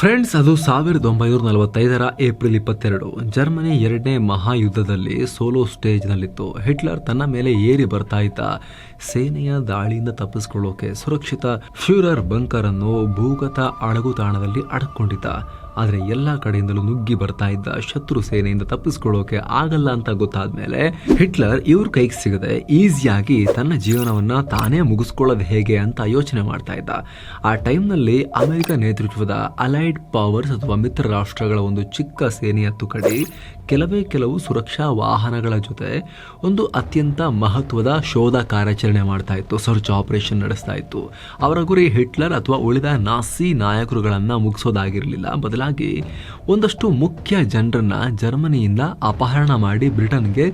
Friends, ಅದು ಸಾವಿರದ ಒಂಬೈನೂರ ನಲವತ್ತೈದರ ಏಪ್ರಿಲ್ ಇಪ್ಪತ್ತೆರಡು. ಜರ್ಮನಿ ಎರಡನೇ ಮಹಾಯುದ್ಧದಲ್ಲಿ ಸೋಲೋ ಸ್ಟೇಜ್ನಲ್ಲಿತ್ತು. ಹಿಟ್ಲರ್ ತನ್ನ ಮೇಲೆ ಏರಿ ಬರ್ತಾ ಇದ್ದ. ಸೇನೆಯ ದಾಳಿಯಿಂದ ತಪ್ಪಿಸಿಕೊಳ್ಳೋಕೆ ಸುರಕ್ಷಿತ ಫ್ಯೂರರ್ ಬಂಕರ್ ಅನ್ನು ಭೂಗತ ಅಡಗುತಾಣದಲ್ಲಿ ಅಡಕೊಂಡಿದ್ದ ಆದರೆ ಎಲ್ಲ ಕಡೆಯಿಂದಲೂ ನುಗ್ಗಿ ಬರ್ತಾ ಇದ್ದ ಶತ್ರು ಸೇನೆಯಿಂದ ತಪ್ಪಿಸ್ಕೊಳ್ಳೋಕೆ ಆಗಲ್ಲ ಅಂತ ಗೊತ್ತಾದ್ಮೇಲೆ ಹಿಟ್ಲರ್ ಇವ್ರ ಕೈಗೆ ಸಿಗದೆ ಈಸಿಯಾಗಿ ತನ್ನ ಜೀವನವನ್ನ ತಾನೇ ಮುಗಿಸ್ಕೊಳ್ಳೋದು ಹೇಗೆ ಅಂತ ಯೋಚನೆ ಮಾಡ್ತಾ ಇದ್ದ. ಆ ಟೈಮ್ನಲ್ಲಿ ಅಮೆರಿಕ ನೇತೃತ್ವದ ಅಲೈಡ್ ಪವರ್ಸ್ ಅಥವಾ ಮಿತ್ರ ರಾಷ್ಟ್ರಗಳ ಒಂದು ಚಿಕ್ಕ ಸೇನೆಯ ತುಕಡಿ ಕೆಲವೇ ಕೆಲವು ಸುರಕ್ಷಾ ವಾಹನಗಳ ಜೊತೆ ಒಂದು ಅತ್ಯಂತ ಮಹತ್ವದ ಶೋಧ ಕಾರ್ಯಾಚರಣೆ ಮಾಡ್ತಾ ಇತ್ತು ಸರ್ಚ್ ಆಪರೇಷನ್ ನಡೆಸ್ತಾ ಇತ್ತು. ಅವರ ಗುರಿ ಹಿಟ್ಲರ್ ಅಥವಾ ಉಳಿದ ನಾಸಿ ನಾಯಕರುಗಳನ್ನು ಮುಗಿಸೋದಾಗಿರಲಿಲ್ಲ. ಬದಲಾಗಿ ಒಂದಷ್ಟು ಮುಖ್ಯ ಜನರನ್ನು ಜರ್ಮನಿಯಿಂದ ಅಪಹರಣ ಮಾಡಿ ಬ್ರಿಟನ್ಗೆ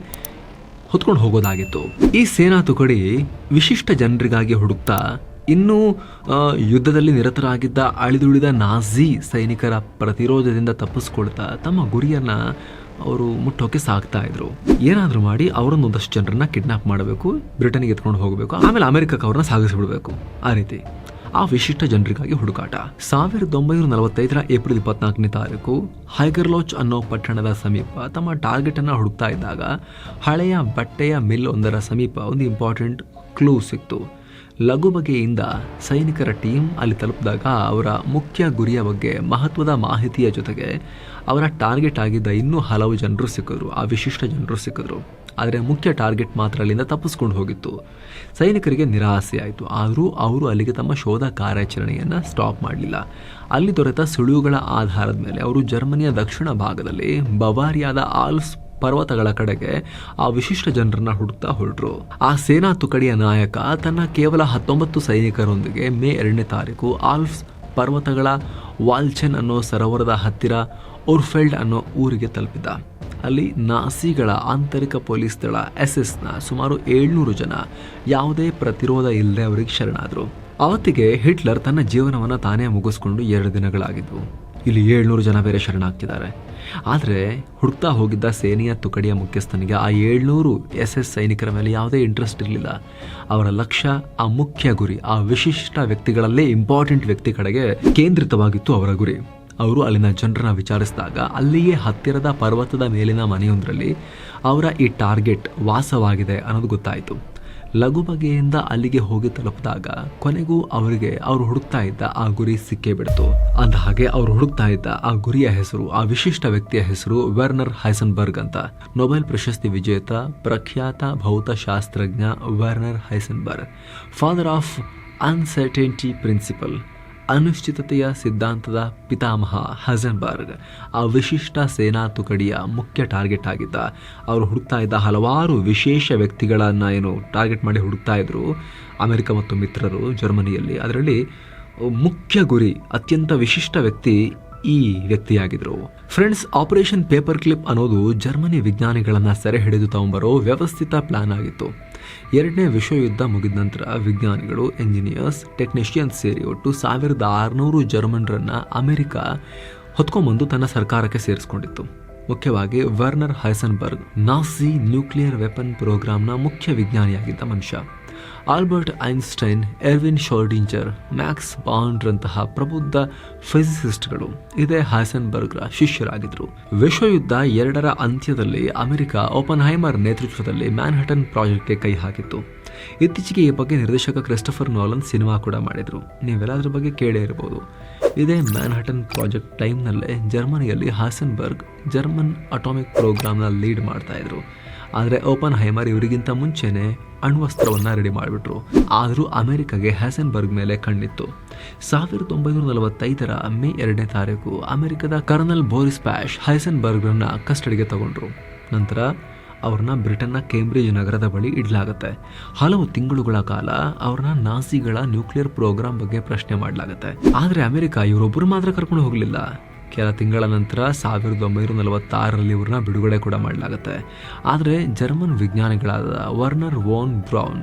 ಹೊತ್ಕೊಂಡು ಹೋಗೋದಾಗಿತ್ತು. ಈ ಸೇನಾ ತುಕಡಿ ವಿಶಿಷ್ಟ ಜನರಿಗಾಗಿ ಹುಡುಕ್ತಾ, ಇನ್ನೂ ಯುದ್ಧದಲ್ಲಿ ನಿರತರಾಗಿದ್ದ ಅಳಿದುಳಿದ ನಾಜಿ ಸೈನಿಕರ ಪ್ರತಿರೋಧದಿಂದ ತಪ್ಪಿಸ್ಕೊಳ್ತಾ ತಮ್ಮ ಗುರಿಯನ್ನ ಅವರು ಮುಟ್ಟೋಕೆ ಸಾಗ್ತಾ ಇದ್ರು. ಏನಾದರೂ ಮಾಡಿ ಅವರನ್ನು ಒಂದಷ್ಟು ಜನರನ್ನ ಕಿಡ್ನಾಪ್ ಮಾಡಬೇಕು, ಬ್ರಿಟನ್ಗೆ ಎತ್ಕೊಂಡು ಹೋಗಬೇಕು, ಆಮೇಲೆ ಅಮೆರಿಕಕ್ಕೆ ಅವ್ರನ್ನ ಸಾಗಿಸಿಬಿಡಬೇಕು. ಆ ರೀತಿ. ಆ ವಿಶಿಷ್ಟ ಜನರಿಗಾಗಿ ಹುಡುಕಾಟ. ಸಾವಿರದ ಒಂಬೈನೂರ ನಲವತ್ತೈದರ ಏಪ್ರಿಲ್ ಇಪ್ಪತ್ನಾಲ್ಕನೇ ತಾರೀಕು, ಹೈಗರ್ಲೋಚ್ ಅನ್ನೋ ಪಟ್ಟಣದ ಸಮೀಪ ತಮ್ಮ ಟಾರ್ಗೆಟ್ ಅನ್ನ ಹುಡುಕ್ತಾ ಇದ್ದಾಗ, ಹಳೆಯ ಬಟ್ಟೆಯ ಮಿಲ್ ಒಂದರ ಸಮೀಪ ಒಂದು ಇಂಪಾರ್ಟೆಂಟ್ ಕ್ಲೂ ಸಿಕ್ತು. ಲಘು ಬಗೆಯಿಂದ ಸೈನಿಕರ ಟೀಮ್ ಅಲ್ಲಿ ತಲುಪಿದಾಗ ಅವರ ಮುಖ್ಯ ಗುರಿಯ ಬಗ್ಗೆ ಮಹತ್ವದ ಮಾಹಿತಿಯ ಜೊತೆಗೆ ಅವರ ಟಾರ್ಗೆಟ್ ಆಗಿದ್ದ ಇನ್ನೂ ಹಲವು ಜನರು ಸಿಕ್ಕಿದ್ರು ಆ ವಿಶಿಷ್ಟ ಜನರು ಸಿಕ್ಕಿದ್ರು ಆದರೆ ಮುಖ್ಯ ಟಾರ್ಗೆಟ್ ಮಾತ್ರ ಅಲ್ಲಿಂದ ತಪ್ಪಿಸ್ಕೊಂಡು ಹೋಗಿತ್ತು. ಸೈನಿಕರಿಗೆ ನಿರಾಸೆ ಆಯಿತು. ಆದರೂ ಅವರು ಅಲ್ಲಿಗೆ ತಮ್ಮ ಶೋಧ ಕಾರ್ಯಾಚರಣೆಯನ್ನು ಸ್ಟಾಪ್ ಮಾಡಲಿಲ್ಲ. ಅಲ್ಲಿ ದೊರೆತ ಸುಳಿವುಗಳ ಆಧಾರದ ಮೇಲೆ ಅವರು ಜರ್ಮನಿಯ ದಕ್ಷಿಣ ಭಾಗದಲ್ಲಿ ಬವಾರಿಯಾದ ಆಲ್ಸ್ ಪರ್ವತಗಳ ಕಡೆಗೆ ಆ ವಿಶಿಷ್ಟ ಜನರನ್ನ ಹುಡುಕ್ತಾ ಹೊರಟರು. ಆ ಸೇನಾ ತುಕಡಿಯ ನಾಯಕ ತನ್ನ ಕೇವಲ ಹತ್ತೊಂಬತ್ತು ಸೈನಿಕರೊಂದಿಗೆ ಮೇ ಎರಡನೇ ತಾರೀಕು ಆಲ್ಫ್ಸ್ ಪರ್ವತಗಳ ವಾಲ್ಚೆನ್ ಅನ್ನೋ ಸರೋವರದ ಹತ್ತಿರ ಉರ್ಫೆಲ್ಡ್ ಅನ್ನೋ ಊರಿಗೆ ತಲುಪಿದ ಅಲ್ಲಿ ನಾಸಿಗಳ ಆಂತರಿಕ ಪೊಲೀಸ್ ದಳ ಎಸ್ ಎಸ್ನ ಸುಮಾರು ಏಳ್ನೂರು ಜನ ಯಾವುದೇ ಪ್ರತಿರೋಧ ಇಲ್ಲದೆ ಅವರಿಗೆ ಶರಣಾದರು. ಅವತ್ತಿಗೆ ಹಿಟ್ಲರ್ ತನ್ನ ಜೀವನವನ್ನು ತಾನೇ ಮುಗಿಸ್ಕೊಂಡು ಎರಡು ದಿನಗಳಾಗಿದ್ವು. ಇಲ್ಲಿ ಏಳ್ನೂರು ಜನ ಬೇರೆ ಶರಣಾಗ್ತಿದ್ದಾರೆ. ಆದರೆ ಹುಡ್ತಾ ಹೋಗಿದ್ದ ಸೇನೆಯ ತುಕಡಿಯ ಮುಖ್ಯಸ್ಥನಿಗೆ ಆ ಏಳ್ನೂರು ಎಸ್ ಎಸ್ ಸೈನಿಕರ ಮೇಲೆ ಯಾವುದೇ ಇಂಟ್ರೆಸ್ಟ್ ಇರಲಿಲ್ಲ. ಅವರ ಲಕ್ಷ್ಯ ಆ ಮುಖ್ಯ ಗುರಿ, ಆ ವಿಶಿಷ್ಟ ವ್ಯಕ್ತಿಗಳಲ್ಲೇ ಇಂಪಾರ್ಟೆಂಟ್ ವ್ಯಕ್ತಿ ಕಡೆಗೆ ಕೇಂದ್ರಿತವಾಗಿತ್ತು ಅವರ ಗುರಿ. ಅವರು ಅಲ್ಲಿನ ಜನರನ್ನ ವಿಚಾರಿಸಿದಾಗ ಅಲ್ಲಿಯೇ ಹತ್ತಿರದ ಪರ್ವತದ ಮೇಲಿನ ಮನೆಯೊಂದರಲ್ಲಿ ಅವರ ಈ ಟಾರ್ಗೆಟ್ ವಾಸವಾಗಿದೆ ಅನ್ನೋದು ಗೊತ್ತಾಯಿತು. ಲಘು ಬಗೆಯಿಂದ ಅಲ್ಲಿಗೆ ಹೋಗಿ ತಲುಪಿದಾಗ ಕೊನೆಗೂ ಅವರಿಗೆ ಅವರು ಹುಡುಕ್ತಾ ಇದ್ದ ಆ ಗುರಿ ಸಿಕ್ಕೇ ಬಿಡ್ತು. ಅಂದ ಹಾಗೆ ಅವರು ಹುಡುಕ್ತಾ ಇದ್ದ ಆ ಗುರಿಯ ಹೆಸರು, ಆ ವಿಶಿಷ್ಟ ವ್ಯಕ್ತಿಯ ಹೆಸರು ವೆರ್ನರ್ ಹೈಸನ್ಬರ್ಗ್ ಅಂತ. ನೊಬೆಲ್ ಪ್ರಶಸ್ತಿ ವಿಜೇತ, ಪ್ರಖ್ಯಾತ ಭೌತಶಾಸ್ತ್ರಜ್ಞ Werner Heisenberg. Father of uncertainty principle ಅನಿಶ್ಚಿತತೆಯ ಸಿದ್ಧಾಂತದ ಪಿತಾಮಹ ಹಜನ್ಬರ್ಗ್ ಆ ವಿಶಿಷ್ಟ ಸೇನಾ ತುಕಡಿಯ ಮುಖ್ಯ ಟಾರ್ಗೆಟ್ ಆಗಿದ್ದ. ಅವರು ಹುಡುಕ್ತಾ ಇದ್ದ ಹಲವಾರು ವಿಶೇಷ ವ್ಯಕ್ತಿಗಳನ್ನು ಏನು ಟಾರ್ಗೆಟ್ ಮಾಡಿ ಹುಡುಕ್ತಾ ಇದ್ದರು ಅಮೆರಿಕ ಮತ್ತು ಮಿತ್ರರು ಜರ್ಮನಿಯಲ್ಲಿ. ಅದರಲ್ಲಿ ಮುಖ್ಯ ಗುರಿ, ಅತ್ಯಂತ ವಿಶಿಷ್ಟ ವ್ಯಕ್ತಿ ಈ ವ್ಯಕ್ತಿಯಾಗಿದ್ರು. ಫ್ರೆಂಡ್ಸ್, ಆಪರೇಷನ್ ಪೇಪರ್ ಕ್ಲಿಪ್ ಅನ್ನೋದು ಜರ್ಮನಿ ವಿಜ್ಞಾನಿಗಳನ್ನು ಸೆರೆ ಹಿಡಿದು ತಗೊಂಬರೋ ವ್ಯವಸ್ಥಿತ ಪ್ಲಾನ್ ಆಗಿತ್ತು. ಎರಡನೇ ವಿಶ್ವಯುದ್ಧ ಮುಗಿದ ನಂತರ ವಿಜ್ಞಾನಿಗಳು ಎಂಜಿನಿಯರ್ಸ್ ಟೆಕ್ನಿಷಿಯನ್ಸ್ ಸೇರಿ ಒಟ್ಟು ಸಾವಿರದ ಆರುನೂರು ಜರ್ಮನ್ರನ್ನು ಅಮೆರಿಕ ಹೊತ್ಕೊಂಬಂದು ತನ್ನ ಸರ್ಕಾರಕ್ಕೆ ಸೇರಿಸ್ಕೊಂಡಿತ್ತು. ಮುಖ್ಯವಾಗಿ Werner Heisenberg, Nazi nuclear weapon ಪ್ರೋಗ್ರಾಂನ ಮುಖ್ಯ ವಿಜ್ಞಾನಿಯಾಗಿದ್ದ ಮನುಷ್ಯ. Albert Einstein, Erwin Schrodinger, Max ಬಾಂಡ್ರಂತಹ ಪ್ರಬುದ್ಧ ಫಿಸಿಸಿಸ್ಟ್ಗಳು ಇದೇ ಹೈಸನ್ಬರ್ಗ್ರ ಶಿಷ್ಯರಾಗಿದ್ದರು. ವಿಶ್ವಯುದ್ಧ ಎರಡರ ಅಂತ್ಯದಲ್ಲಿ ಅಮೆರಿಕ ಓಪನ್ ಹೈಮರ್ ನೇತೃತ್ವದಲ್ಲಿ ಮ್ಯಾನ್ಹಟನ್ ಪ್ರಾಜೆಕ್ಟ್ಗೆ ಕೈ ಹಾಕಿತ್ತು. ಇತ್ತೀಚೆಗೆ ಈ ಬಗ್ಗೆ ನಿರ್ದೇಶಕ ಕ್ರಿಸ್ಟಫರ್ ನೋಲನ್ ಸಿನಿಮಾ ಕೂಡ ಮಾಡಿದರು. ನೀವೆಲ್ಲ ಅದ್ರ ಬಗ್ಗೆ ಕೇಳೇ ಇರಬಹುದು ಇದೇ ಮ್ಯಾನ್ಹಟನ್ ಪ್ರಾಜೆಕ್ಟ್ ಟೈಮ್ನಲ್ಲೇ ಜರ್ಮನಿಯಲ್ಲಿ ಹಾಸನ್ಬರ್ಗ್ ಜರ್ಮನ್ ಅಟಾಮಿಕ್ ಪ್ರೋಗ್ರಾಮ್ನ ಲೀಡ್ ಮಾಡ್ತಾ ಇದ್ರು. ಆದರೆ ಓಪನ್ ಹೈಮರ್ ಇವರಿಗಿಂತ ಮುಂಚೆನೆ ಅಣ್ವಸ್ತ್ರವನ್ನ ರೆಡಿ ಮಾಡಿಬಿಟ್ರು. ಆದರೂ ಅಮೆರಿಕಗೆ ಹ್ಯಾಸನ್ಬರ್ಗ್ ಮೇಲೆ ಕಣ್ಣಿತ್ತು. ಸಾವಿರದ ಒಂಬೈನೂರ ನಲವತ್ತೈದರ ಮೇ ಎರಡನೇ ತಾರೀಕು ಅಮೆರಿಕದ ಕರ್ನಲ್ ಬೋರಿಸ್ ಪ್ಯಾಶ್ ಹೈಸನ್ಬರ್ಗ್ರನ್ನ ಕಸ್ಟಡಿಗೆ ತಗೊಂಡ್ರು. ನಂತರ ಅವ್ರನ್ನ ಬ್ರಿಟನ್ನ ಕೇಂಬ್ರಿಡ್ಜ್ ನಗರದ ಬಳಿ ಇಡಲಾಗುತ್ತೆ. ಹಲವು ತಿಂಗಳುಗಳ ಕಾಲ ಅವ್ರನ್ನ ನಾಸಿಗಳ ನ್ಯೂಕ್ಲಿಯರ್ ಪ್ರೋಗ್ರಾಮ್ ಬಗ್ಗೆ ಪ್ರಶ್ನೆ ಮಾಡಲಾಗುತ್ತೆ. ಆದರೆ ಅಮೆರಿಕ ಇವರೊಬ್ಬರು ಮಾತ್ರ ಕರ್ಕೊಂಡು ಹೋಗಲಿಲ್ಲ. ಕೆಲ ತಿಂಗಳ ನಂತರ ಸಾವಿರದ ಒಂಬೈನೂರ ನಲವತ್ತಾರರಲ್ಲಿ ಇವ್ರನ್ನ ಬಿಡುಗಡೆ ಕೂಡ ಮಾಡಲಾಗುತ್ತೆ. ಆದರೆ German ವಿಜ್ಞಾನಿಗಳಾದ Wernher von Braun,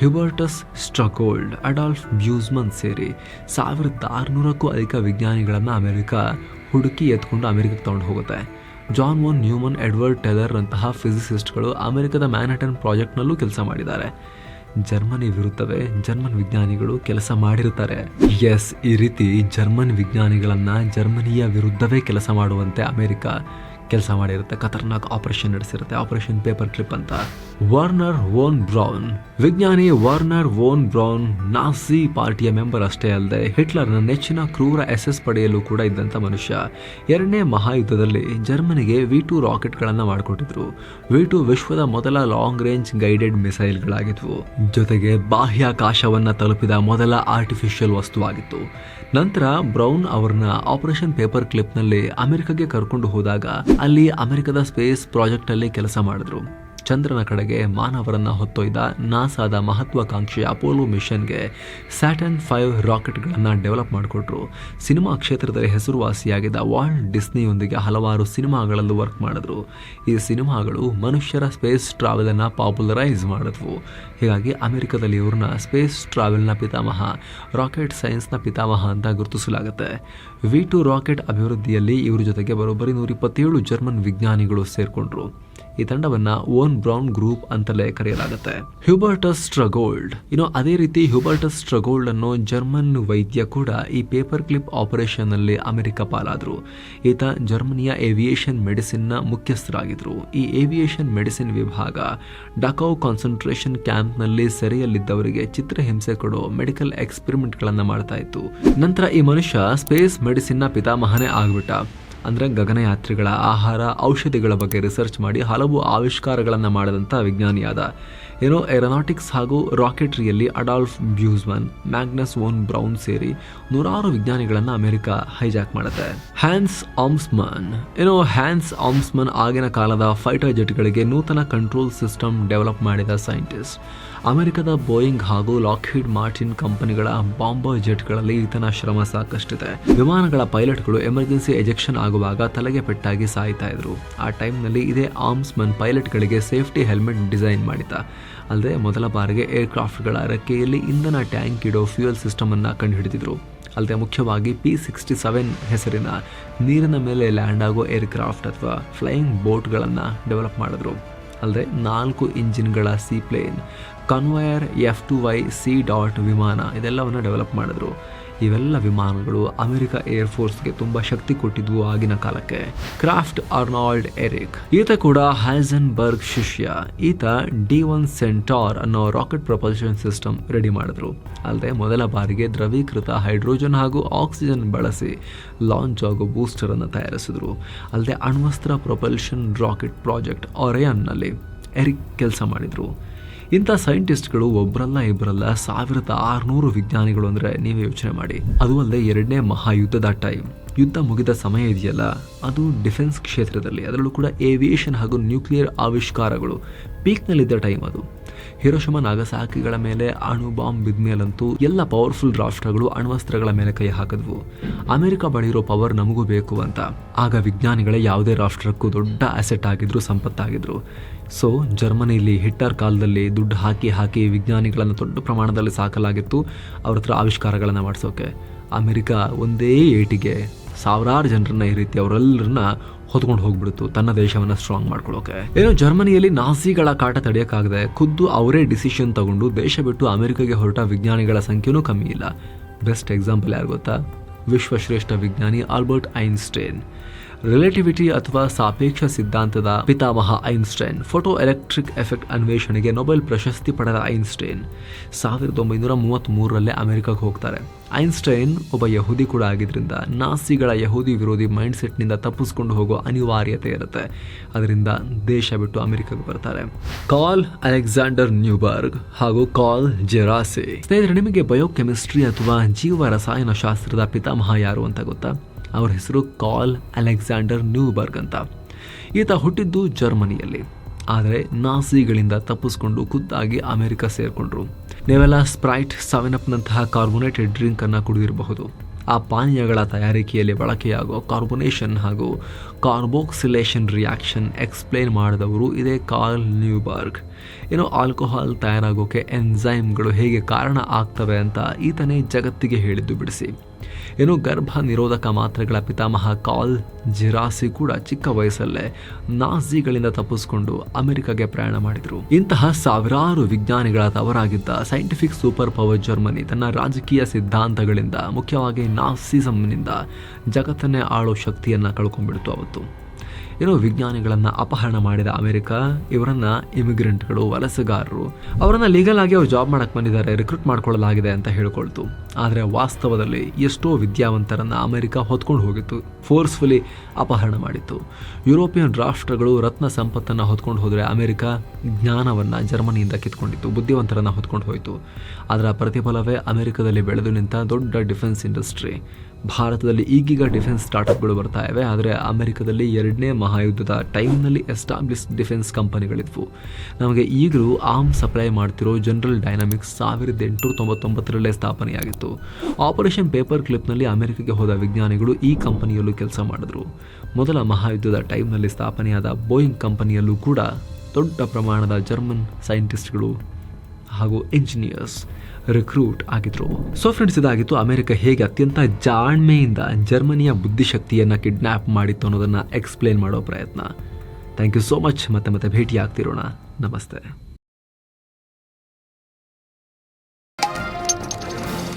Hubertus Strughold Adolf Busemann ಸೇರಿ ಸಾವಿರದ ಆರುನೂರಕ್ಕೂ ಅಧಿಕ ವಿಜ್ಞಾನಿಗಳನ್ನು ಅಮೆರಿಕ ಹುಡುಕಿ ಎತ್ಕೊಂಡು ಅಮೆರಿಕಕ್ಕೆ ತಗೊಂಡು ಹೋಗುತ್ತೆ. John von Neumann, Edward Teller ಅಂತಹ ಫಿಸಿಸಿಸ್ಟ್ಗಳು ಅಮೆರಿಕದ ಮ್ಯಾನ್ಹಟನ್ ಪ್ರಾಜೆಕ್ಟ್ನಲ್ಲೂ ಕೆಲಸ ಮಾಡಿದ್ದಾರೆ. ಜರ್ಮನಿ ವಿರುದ್ಧವೇ ಜರ್ಮನ್ ವಿಜ್ಞಾನಿಗಳು ಕೆಲಸ ಮಾಡಿರುತ್ತಾರೆ. ಎಸ್, ಈ ರೀತಿ ಜರ್ಮನ್ ವಿಜ್ಞಾನಿಗಳನ್ನ ಜರ್ಮನಿಯ ವಿರುದ್ಧವೇ ಕೆಲಸ ಮಾಡುವಂತೆ ಅಮೆರಿಕ ಕೆಲಸ ಮಾಡಿರುತ್ತೆ, ಖತರ್ನಾಕ್ ಆಪರೇಷನ್ ನಡೆಸಿರುತ್ತೆ ಆಪರೇಷನ್ ಪೇಪರ್ ಕ್ಲಿಪ್ ಅಂತ. ವಾರ್ನರ್ ವೋನ್ ಬ್ರೌನ್ ವಿಜ್ಞಾನಿ ವಾರ್ನರ್ ವೋನ್ ಬ್ರೌನ್ ನಾಸಿ ಪಾರ್ಟಿಯ ಮೆಂಬರ್ ಅಷ್ಟೇ ಅಲ್ಲದೆ ಹಿಟ್ಲರ್ನ ನೆಚ್ಚಿನ ಕ್ರೂರ ಎಸ್ ಪಡೆಯಲು ಕೂಡ ಇದ್ದಂಥ ಮನುಷ್ಯ. ಎರಡನೇ ಮಹಾಯುದ್ಧದಲ್ಲಿ ಜರ್ಮನಿಗೆ ವಿ ಟು ರಾಕೆಟ್ಗಳನ್ನು ಮಾಡಿಕೊಟ್ಟಿದ್ರು. ವಿ ಟು ವಿಶ್ವದ ಮೊದಲ ಲಾಂಗ್ ರೇಂಜ್ ಗೈಡೆಡ್ ಮಿಸೈಲ್ಗಳಾಗಿದ್ವು ಜೊತೆಗೆ ಬಾಹ್ಯಾಕಾಶವನ್ನ ತಲುಪಿದ ಮೊದಲ ಆರ್ಟಿಫಿಷಿಯಲ್ ವಸ್ತುವಾಗಿತ್ತು. ನಂತರ ಬ್ರೌನ್ ಅವರನ್ನ ಆಪರೇಷನ್ ಪೇಪರ್ ಕ್ಲಿಪ್ನಲ್ಲಿ ಅಮೆರಿಕಗೆ ಕರ್ಕೊಂಡು ಹೋದಾಗ ಅಲ್ಲಿ ಅಮೆರಿಕದ ಸ್ಪೇಸ್ ಪ್ರಾಜೆಕ್ಟ್ ಅಲ್ಲಿ ಕೆಲಸ ಮಾಡಿದ್ರು. ಚಂದ್ರನ ಕಡೆಗೆ ಮಾನವರನ್ನು ಹೊತ್ತೊಯ್ದ ನಾಸಾದ ಮಹತ್ವಾಕಾಂಕ್ಷಿ ಅಪೋಲೋ ಮಿಷನ್ಗೆ ಸ್ಯಾಟನ್ ಫೈವ್ ರಾಕೆಟ್ಗಳನ್ನು ಡೆವಲಪ್ ಮಾಡಿಕೊಟ್ರು. ಸಿನಿಮಾ ಕ್ಷೇತ್ರದಲ್ಲಿ ಹೆಸರುವಾಸಿಯಾಗಿದ್ದ ವಾಲ್ಟ್ ಡಿಸ್ನಿಯೊಂದಿಗೆ ಹಲವಾರು ಸಿನಿಮಾಗಳಲ್ಲೂ ವರ್ಕ್ ಮಾಡಿದ್ರು. ಈ ಸಿನಿಮಾಗಳು ಮನುಷ್ಯರ ಸ್ಪೇಸ್ ಟ್ರಾವೆಲನ್ನು ಪಾಪ್ಯುಲರೈಸ್ ಮಾಡಿದ್ವು. ಹೀಗಾಗಿ ಅಮೆರಿಕದಲ್ಲಿ ಇವ್ರನ್ನ ಸ್ಪೇಸ್ ಟ್ರಾವೆಲ್ನ ಪಿತಾಮಹ, ರಾಕೆಟ್ ಸೈನ್ಸ್ನ ಪಿತಾಮಹ ಅಂತ ಗುರುತಿಸಲಾಗುತ್ತೆ. ವಿ ಟು ರಾಕೆಟ್ ಅಭಿವೃದ್ಧಿಯಲ್ಲಿ ಇವ್ರ ಜೊತೆಗೆ ಬರೋಬ್ಬರಿ ನೂರ ಇಪ್ಪತ್ತೇಳು ಜರ್ಮನ್ ವಿಜ್ಞಾನಿಗಳು ಸೇರ್ಕೊಂಡ್ರು. ಈ ತಂಡವನ್ನ ಓನ್ ಬ್ರೌನ್ ಗ್ರೂಪ್ ಅಂತಲೇ ಕರೆಯಲಾಗುತ್ತೆ. ಹ್ಯೂಬರ್ಟಸ್ ಸ್ಟ್ರಗೋಲ್ಡ್ ಇನ್ನು ಅದೇ ರೀತಿ ಹ್ಯೂಬರ್ಟಸ್ ಸ್ಟ್ರಗೋಲ್ಡ್ ಅನ್ನೋ ಜರ್ಮನ್ ವೈದ್ಯ ಕೂಡ ಈ ಪೇಪರ್ ಕ್ಲಿಪ್ ಆಪರೇಷನ್ನಲ್ಲಿ ಅಮೆರಿಕ ಪಾಲಾದ್ರು. ಈತ ಜರ್ಮನಿಯ ಏವಿಯೇಷನ್ ಮೆಡಿಸಿನ್ನ ಮುಖ್ಯಸ್ಥರಾಗಿದ್ರು. ಈ ಏವಿಯೇಷನ್ ಮೆಡಿಸಿನ್ ವಿಭಾಗ ಡಕೌ ಕಾನ್ಸಂಟ್ರೇಷನ್ ಕ್ಯಾಂಪ್ನಲ್ಲಿ ಸೆರೆಯಲ್ಲಿದ್ದವರಿಗೆ ಚಿತ್ರಹಿಂಸೆ ಕೊಡೋ ಮೆಡಿಕಲ್ ಎಕ್ಸ್ಪೆರಿಮೆಂಟ್ ಗಳನ್ನ ಮಾಡ್ತಾ ಇತ್ತು. ನಂತರ ಈ ಮನುಷ್ಯ ಸ್ಪೇಸ್ ಮೆಡಿಸಿನ್ನ ಪಿತಾಮಹನೇ ಆಗ್ಬಿಟ್ಟ. ಅಂದರೆ ಗಗನಯಾತ್ರಿಗಳ ಆಹಾರ, ಔಷಧಿಗಳ ಬಗ್ಗೆ ರಿಸರ್ಚ್ ಮಾಡಿ ಹಲವು ಆವಿಷ್ಕಾರಗಳನ್ನು ಮಾಡಿದಂಥ ವಿಜ್ಞಾನಿಯಾದ. ಏನೋ, ಏರೋನಾಟಿಕ್ಸ್ ಹಾಗೂ ರಾಕೆಟ್ರಿಯಲ್ಲಿ Adolf Busemann, Magnus von Braun ಸೇರಿ ನೂರಾರು ವಿಜ್ಞಾನಿಗಳನ್ನು ಅಮೆರಿಕ ಹೈಜಾಕ್ ಮಾಡುತ್ತೆ ಹ್ಯಾನ್ಸ್ ಆಮ್ಸ್ಮನ್. ಏನೋ, ಹ್ಯಾನ್ಸ್ ಆಮ್ಸ್ಮನ್ ಆಗಿನ ಕಾಲದ ಫೈಟರ್ ಜೆಟ್ಗಳಿಗೆ ನೂತನ ಕಂಟ್ರೋಲ್ ಸಿಸ್ಟಮ್ ಡೆವಲಪ್ ಮಾಡಿದ ಸೈಂಟಿಸ್ಟ್ ಅಮೆರಿಕದ ಬೋಯಿಂಗ್ ಹಾಗೂ ಲಾಕ್ಹೀಡ್ ಮಾರ್ಟಿನ್ ಕಂಪನಿಗಳ ಬಾಂಬರ್ ಜೆಟ್ಗಳಲ್ಲಿ ಈತನ ಶ್ರಮ ಸಾಕಷ್ಟಿದೆ. ವಿಮಾನಗಳ ಪೈಲಟ್ಗಳು ಎಮರ್ಜೆನ್ಸಿ ಎಜೆಕ್ಷನ್ ಆಗುವಾಗ ತಲೆಗೆ ಪೆಟ್ಟಾಗಿ ಸಾಯ್ತಾ ಇದ್ರು. ಆ ಟೈಮ್ನಲ್ಲಿ ಇದೇ ಆರ್ಮ್ಸ್ಮನ್ ಪೈಲಟ್ಗಳಿಗೆ ಸೇಫ್ಟಿ ಹೆಲ್ಮೆಟ್ ಡಿಸೈನ್ ಮಾಡಿದ ಅಲ್ಲದೆ ಮೊದಲ ಬಾರಿಗೆ ಏರ್ಕ್ರಾಫ್ಟ್ಗಳ ರೆಕ್ಕೆಯಲ್ಲಿ ಇಂಧನ ಟ್ಯಾಂಕ್ ಇಡೋ ಫ್ಯೂಯಲ್ ಸಿಸ್ಟಮ್ ಅನ್ನ ಕಂಡುಹಿಡಿದಿದ್ರು. ಅಲ್ಲದೆ ಮುಖ್ಯವಾಗಿ ಪಿ ಸಿಕ್ಸ್ಟಿ ಸೆವೆನ್ ಹೆಸರಿನ ನೀರಿನ ಮೇಲೆ ಲ್ಯಾಂಡ್ ಆಗೋ ಏರ್ಕ್ರಾಫ್ಟ್ ಅಥವಾ ಫ್ಲೈಯಿಂಗ್ ಬೋಟ್ಗಳನ್ನು ಡೆವಲಪ್ ಮಾಡಿದ್ರು. ಅಲ್ಲದೆ ನಾಲ್ಕು ಇಂಜಿನ್ಗಳ seaplane Convair F two Y Sea dot ವಿಮಾನ ಇದೆಲ್ಲವನ್ನು ಡೆವಲಪ್ ಮಾಡಿದ್ರು. ಇವೆಲ್ಲ ವಿಮಾನಗಳು ಅಮೆರಿಕ ಏರ್ ತುಂಬ ತುಂಬಾ ಶಕ್ತಿ ಕೊಟ್ಟಿದ್ವು ಆಗಿನ ಕಾಲಕ್ಕೆ. Krafft Arnold Ehricke. ಈತ ಕೂಡ ಹೈಸನ್ಬರ್ಗ್ ಶಿಷ್ಯ. ಈತ ಡಿ ಒನ್ ಸೆಂಟಾರ್ ಅನ್ನೋ ರಾಕೆಟ್ ಪ್ರಪಲ್ಷನ್ ಸಿಸ್ಟಮ್ ರೆಡಿ ಮಾಡಿದ್ರು. ಅಲ್ಲದೆ ಮೊದಲ ಬಾರಿಗೆ ದ್ರವೀಕೃತ ಹೈಡ್ರೋಜನ್ ಹಾಗೂ ಆಕ್ಸಿಜನ್ ಬಳಸಿ ಲಾಂಚ್ ಆಗೋ ಬೂಸ್ಟರ್ ಅನ್ನು ತಯಾರಿಸಿದ್ರು. ಅಲ್ಲದೆ ಅಣ್ವಸ್ತ್ರ ಪ್ರೊಪಲ್ಷನ್ ರಾಕೆಟ್ ಪ್ರಾಜೆಕ್ಟ್ ಒರೆಯನ್ನಲ್ಲಿ ಎರಿಕ್ ಕೆಲಸ ಮಾಡಿದ್ರು. ಇಂಥ ಸೈಂಟಿಸ್ಟ್ಗಳು ಒಬ್ಬರಲ್ಲ ಇಬ್ಬರಲ್ಲ ಸಾವಿರದ ಆರುನೂರು ವಿಜ್ಞಾನಿಗಳು ಅಂದರೆ ನೀವು ಯೋಚನೆ ಮಾಡಿ. ಅದು ಅಲ್ಲದೆ ಎರಡನೇ ಮಹಾಯುದ್ಧದ ಟೈಮ್ ಯುದ್ಧ ಮುಗಿದ ಸಮಯ ಇದೆಯಲ್ಲ, ಅದು ಡಿಫೆನ್ಸ್ ಕ್ಷೇತ್ರದಲ್ಲಿ, ಅದರಲ್ಲೂ ಕೂಡ ಏವಿಯೇಷನ್ ಹಾಗೂ ನ್ಯೂಕ್ಲಿಯರ್ ಆವಿಷ್ಕಾರಗಳು ಪೀಕ್ನಲ್ಲಿದ್ದ ಟೈಮ್ ಅದು. ಹಿರೋಶಮ ನಾಗಸಾಕಿಗಳ ಮೇಲೆ ಅಣು ಬಾಂಬ್ ಬಿದ್ಮೇಲಂತೂ ಎಲ್ಲ ಪವರ್ಫುಲ್ ರಾಷ್ಟ್ರಗಳು ಅಣ್ವಸ್ತ್ರಗಳ ಮೇಲೆ ಕೈ ಹಾಕಿದ್ವು. ಅಮೆರಿಕ ಬಳಿ ಇರೋ ಪವರ್ ನಮಗೂ ಬೇಕು ಅಂತ. ಆಗ ವಿಜ್ಞಾನಿಗಳೇ ಯಾವುದೇ ರಾಷ್ಟ್ರಕ್ಕೂ ದೊಡ್ಡ ಅಸೆಟ್ ಆಗಿದ್ರು, ಸಂಪತ್ತಾಗಿದ್ರು. ಸೊ, ಜರ್ಮನಿಯಲ್ಲಿ ಹಿಟ್ಟರ್ ಕಾಲದಲ್ಲಿ ದುಡ್ಡು ಹಾಕಿ ಹಾಕಿ ವಿಜ್ಞಾನಿಗಳನ್ನು ದೊಡ್ಡ ಪ್ರಮಾಣದಲ್ಲಿ ಸಾಕಲಾಗಿತ್ತು. ಅವ್ರ ಹತ್ರ ಆವಿಷ್ಕಾರಗಳನ್ನು ಮಾಡಿಸೋಕೆ. ಅಮೆರಿಕ ಒಂದೇ ಏಟಿಗೆ ಸಾವಿರಾರು ಜನರನ್ನ ಈ ರೀತಿ ಅವರೆಲ್ಲರನ್ನ ಹೊತ್ಕೊಂಡು ಹೋಗ್ಬಿಡ್ತು. ತನ್ನ ದೇಶವನ್ನ ಸ್ಟ್ರಾಂಗ್ ಮಾಡ್ಕೊಳ್ಳೋಕೆ. ಏನು ಜರ್ಮನಿಯಲ್ಲಿ ನಾಸಿಗಳ ಕಾಟ ತಡೆಯೋಕ್ಕಾಗದೆ ಖುದ್ದು ಅವರೇ ಡಿಸಿಷನ್ ತಗೊಂಡು ದೇಶ ಬಿಟ್ಟು ಅಮೆರಿಕಗೆ ಹೊರಟ ವಿಜ್ಞಾನಿಗಳ ಸಂಖ್ಯೆನೂ ಕಮ್ಮಿ ಇಲ್ಲ. ಬೆಸ್ಟ್ ಎಕ್ಸಾಂಪಲ್ ಯಾರು ಗೊತ್ತಾ? ವಿಶ್ವಶ್ರೇಷ್ಠ ವಿಜ್ಞಾನಿ ಆಲ್ಬರ್ಟ್ ಐನ್ಸ್ಟೈನ್. ರಿಲೇಟಿವಿಟಿ ಅಥವಾ ಸಾಪೇಕ್ಷ ಸಿದ್ಧಾಂತದ ಪಿತಾಮಹ ಐನ್ಸ್ಟೈನ್ ಫೋಟೋ ಎಲೆಕ್ಟ್ರಿಕ್ ಎಫೆಕ್ಟ್ ಅನ್ವೇಷಣೆಗೆ ನೊಬೆಲ್ ಪ್ರಶಸ್ತಿ ಪಡೆದ ಐನ್ಸ್ಟೈನ್. ಸಾವಿರದ ಒಂಬೈನೂರ ಮೂವತ್ತ್ ಮೂರರಲ್ಲೇ ಅಮೆರಿಕಕ್ಕೆ ಹೋಗ್ತಾರೆ. ಐನ್ಸ್ಟೈನ್ ಒಬ್ಬ ಯಹೂದಿ ಕೂಡ ಆಗಿದ್ದರಿಂದ ನಾಸಿಗಳ ಯಹೂದಿ ವಿರೋಧಿ ಮೈಂಡ್ ಸೆಟ್ನಿಂದ ತಪ್ಪಿಸ್ಕೊಂಡು ಹೋಗೋ ಅನಿವಾರ್ಯತೆ ಇರುತ್ತೆ. ಅದರಿಂದ ದೇಶ ಬಿಟ್ಟು ಅಮೆರಿಕಕ್ಕೆ ಬರ್ತಾರೆ. ಕಾಲ್ ಅಲೆಕ್ಸಾಂಡರ್ ನ್ಯೂಬರ್ಗ್ ಹಾಗೂ ಕಾಲ್ ಜೆರಾಸೆ. ಸ್ನೇಹಿತರೆ, ನಿಮಗೆ ಬಯೋಕೆಮಿಸ್ಟ್ರಿ ಅಥವಾ ಜೀವ ರಸಾಯನಶಾಸ್ತ್ರದ ಪಿತಾಮಹ ಯಾರು ಅಂತ ಗೊತ್ತಾ? ಅವ್ರ ಹೆಸರು ಕಾಲ್ ಅಲೆಕ್ಸಾಂಡರ್ ನ್ಯೂಬರ್ಗ್ ಅಂತ. ಈತ ಹುಟ್ಟಿದ್ದು ಜರ್ಮನಿಯಲ್ಲಿ. ಆದರೆ ನಾಸಿಗಳಿಂದ ತಪ್ಪಿಸ್ಕೊಂಡು ಖುದ್ದಾಗಿ ಅಮೆರಿಕ ಸೇರಿಕೊಂಡ್ರು. ನೀವೆಲ್ಲ ಸ್ಪ್ರೈಟ್ ಸೆವೆನ್ ಕಾರ್ಬೊನೇಟೆಡ್ ಕಾರ್ಬೋನೇಟೆಡ್ ಡ್ರಿಂಕನ್ನು ಕುಡಿದಿರಬಹುದು. ಆ ಪಾನೀಯಗಳ ತಯಾರಿಕೆಯಲ್ಲಿ ಬಳಕೆಯಾಗುವ ಕಾರ್ಬೊನೇಷನ್ ಹಾಗೂ ಕಾರ್ಬೋಕ್ಸಿಲೇಷನ್ ರಿಯಾಕ್ಷನ್ ಎಕ್ಸ್ಪ್ಲೇನ್ ಮಾಡಿದವರು ಇದೇ ಕಾರ್ಲ್ ನ್ಯೂಬರ್ಗ್. ಏನೋ ಆಲ್ಕೋಹಾಲ್ ತಯಾರಾಗೋಕೆ ಎನ್ಝೈಮ್ಗಳು ಹೇಗೆ ಕಾರಣ ಆಗ್ತವೆ ಅಂತ ಈತನೇ ಜಗತ್ತಿಗೆ ಹೇಳಿದ್ದು ಬಿಡಿಸಿ. ಇನ್ನು ಗರ್ಭ ನಿರೋಧಕ ಮಾತ್ರೆಗಳ ಪಿತಾಮಹ ಕಾಲ್ ಜಿರಾಸಿ ಕೂಡ ಚಿಕ್ಕ ವಯಸ್ಸಲ್ಲೇ ನಾಜಿಗಳಿಂದ ತಪ್ಪಿಸಿಕೊಂಡು ಅಮೆರಿಕಗೆ ಪ್ರಯಾಣ ಮಾಡಿದರು. ಇಂತಹ ಸಾವಿರಾರು ವಿಜ್ಞಾನಿಗಳ ತವರಾಗಿದ್ದ ಸೈಂಟಿಫಿಕ್ ಸೂಪರ್ ಪವರ್ ಜರ್ಮನಿ ತನ್ನ ರಾಜಕೀಯ ಸಿದ್ಧಾಂತಗಳಿಂದ ಮುಖ್ಯವಾಗಿ ನಾಸಿಸಂನಿಂದ ಜಗತ್ತನ್ನೇ ಆಳೋ ಶಕ್ತಿಯನ್ನು ಕಳ್ಕೊಂಡ್ಬಿಡ್ತು ಅವತ್ತು. ಏನೋ ವಿಜ್ಞಾನಿಗಳನ್ನು ಅಪಹರಣ ಮಾಡಿದ ಅಮೆರಿಕ, ಇವರನ್ನ ಇಮಿಗ್ರೆಂಟ್ಗಳು ವಲಸೆಗಾರರು, ಅವರನ್ನ ಲೀಗಲ್ ಆಗಿ ಅವ್ರು ಜಾಬ್ ಮಾಡಕ್ ಬಂದಿದ್ದಾರೆ ರಿಕ್ರೂಟ್ ಮಾಡ್ಕೊಳ್ಳಲಾಗಿದೆ ಅಂತ ಹೇಳ್ಕೊಳ್ತು. ಆದರೆ ವಾಸ್ತವದಲ್ಲಿ ಎಷ್ಟೋ ವಿದ್ಯಾವಂತರನ್ನ ಅಮೆರಿಕ ಹೊತ್ಕೊಂಡು ಹೋಗಿತ್ತು ಫೋರ್ಸ್ಫುಲಿ ಅಪಹರಣ ಮಾಡಿತ್ತು. ಯುರೋಪಿಯನ್ ರಾಷ್ಟ್ರಗಳು ರತ್ನ ಸಂಪತ್ತನ್ನು ಹೊತ್ಕೊಂಡು ಹೋದರೆ ಅಮೆರಿಕ ಜ್ಞಾನವನ್ನ ಜರ್ಮನಿಯಿಂದ ಕಿತ್ಕೊಂಡಿತ್ತು, ಬುದ್ಧಿವಂತರನ್ನ ಹೊತ್ಕೊಂಡು ಹೋಯಿತು. ಅದರ ಪ್ರತಿಫಲವೇ ಅಮೆರಿಕದಲ್ಲಿ ಬೆಳೆದು ನಿಂತ ದೊಡ್ಡ ಡಿಫೆನ್ಸ್ ಇಂಡಸ್ಟ್ರಿ ಭಾರತದಲ್ಲಿ ಈಗೀಗ ಡಿಫೆನ್ಸ್ ಸ್ಟಾರ್ಟಪ್ಗಳು ಬರ್ತಾ ಇವೆ, ಆದರೆ ಅಮೆರಿಕದಲ್ಲಿ ಎರಡನೇ ಮಹಾಯುದ್ಧದ ಟೈಮ್ನಲ್ಲಿ ಎಸ್ಟಾಬ್ಲಿಷ್ ಡಿಫೆನ್ಸ್ ಕಂಪನಿಗಳಿದ್ವು. ನಮಗೆ ಈಗಲೂ ಆರ್ಮ್ ಸಪ್ಲೈ ಮಾಡ್ತಿರೋ ಜನರಲ್ ಡೈನಾಮಿಕ್ಸ್ ಸಾವಿರದ ಎಂಟುನೂರ ತೊಂಬತ್ತೊಂಬತ್ತರಲ್ಲೇ ಸ್ಥಾಪನೆಯಾಗಿತ್ತು. ಆಪರೇಷನ್ ಪೇಪರ್ ಕ್ಲಿಪ್ನಲ್ಲಿ ಅಮೆರಿಕಕ್ಕೆ ಹೋದ ವಿಜ್ಞಾನಿಗಳು ಈ ಕಂಪನಿಯಲ್ಲೂ ಕೆಲಸ ಮಾಡಿದ್ರು. ಮೊದಲ ಮಹಾಯುದ್ಧದ ಟೈಮ್ನಲ್ಲಿ ಸ್ಥಾಪನೆಯಾದ ಬೋಯಿಂಗ್ ಕಂಪನಿಯಲ್ಲೂ ಕೂಡ ದೊಡ್ಡ ಪ್ರಮಾಣದ ಜರ್ಮನ್ ಸೈಂಟಿಸ್ಟ್ಗಳು ಹಾಗೂ ಇಂಜಿನಿಯರ್ಸ್ ರಿಕ್ರೂಟ್ ಆಗಿದ್ರು. ಸೊ ಫ್ರೆಂಡ್ಸ್ ಇದಾಗಿತ್ತು ಅಮೆರಿಕ ಹೇಗೆ ಅತ್ಯಂತ ಜಾಣ್ಮೆಯಿಂದ ಜರ್ಮನಿಯ ಬುದ್ಧಿಶಕ್ತಿಯನ್ನು ಕಿಡ್ನಾಪ್ ಮಾಡಿತ್ತು ಅನ್ನೋದನ್ನು ಎಕ್ಸ್ಪ್ಲೇನ್ ಮಾಡೋ ಪ್ರಯತ್ನ. ಥ್ಯಾಂಕ್ ಯು ಸೋ ಮಚ್ ಮತ್ತೆ ಮತ್ತೆ ಭೇಟಿ ಆಗ್ತಿರೋಣ ನಮಸ್ತೆ.